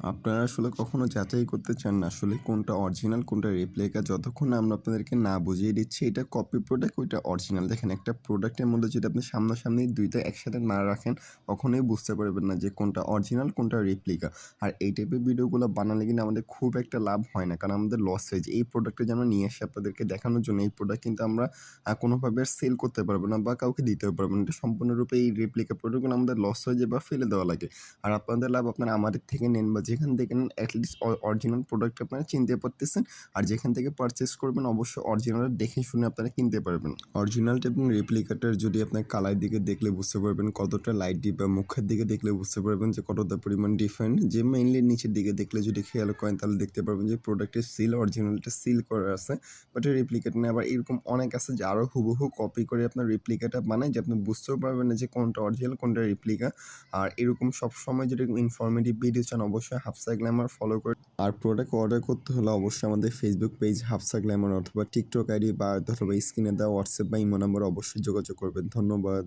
আপনারা আসলে কখনো যাচাই করতে চান না আসলে কোনটা অরিজিনাল কোনটা রেপ্লিকা যতক্ষণ আমরা আপনাদেরকে না বুঝিয়ে দিচ্ছি, এটা কপি প্রোডাক্ট ওইটা অরিজিনাল দেখেন, একটা প্রোডাক্টের মধ্যে যদি আপনি সামনাসামনি দুইটা একসাথে না রাখেন, কখনোই বুঝতে পারবেন না যে কোনটা অরিজিনাল কোনটা রেপ্লিকা আর এই টাইপের ভিডিওগুলো বানালে কিন্তু আমাদের খুব একটা লাভ হয় না, কারণ আমাদের লস হয়ে যায়। এই প্রোডাক্টটা যেন নিয়ে আসে আপনাদেরকে দেখানোর জন্য এই প্রোডাক্ট কিন্তু আমরা কোনোভাবে সেল করতে পারব না বা কাউকে দিতেও পারব না। এটা সম্পূর্ণরূপে এই রেপ্লিকা প্রোডাক্টগুলো আমাদের লস হয়ে যায় বা ফেলে দেওয়া লাগে। আর আপনাদের লাভ আপনারা আমাদের থেকে নেন বা যেখান থেকে নেন অ্যাটলিস্ট অরিজিনাল প্রোডাক্ট আপনারা চিনতে পারতেছেন। আর যেখান থেকে পারচেস করবেন, অবশ্যই অরিজিনাল দেখে শুনে আপনারা কিনতে পারবেন। অরিজিনালটা এবং রেপ্লিকাটার যদি আপনার কালার দিকে দেখলে বুঝতে পারবেন, কতটা লাইট ডিপ বা মুখের দিকে দেখলে বুঝতে পারবেন যে কতটা পরিমাণ ডিফারেন্ট যে মেইনলি নিচের দিকে দেখলে যদি খেয়াল করেন, তাহলে দেখতে পারবেন যে প্রোডাক্টের সিল অরিজিনালটা সিল করা আছে। বাট রেপ্লিকেট না আবার এরকম অনেক আছে যে আরও হুবহু কপি করে আপনার রেপ্লিকাটা বানায় যে আপনি বুঝতেও পারবেন না যে কোনটা অরিজিনাল কোনটা রেপ্লিকা আর এরকম সব সময় যদি ইনফরমেটিভ ভিডিও চান, অবশ্যই হাফসা গ্ল্যামার ফলো করে। আর প্রোডাক্ট অর্ডার করতে হলে অবশ্যই আমাদের ফেসবুক পেজ হাফসা গ্ল্যামার অথবা টিকটক আইডি বা অথবা স্ক্রিনে দেওয়া হোয়াটসঅ্যাপ বা ইমো নাম্বার অবশ্যই যোগাযোগ করবেন। ধন্যবাদ।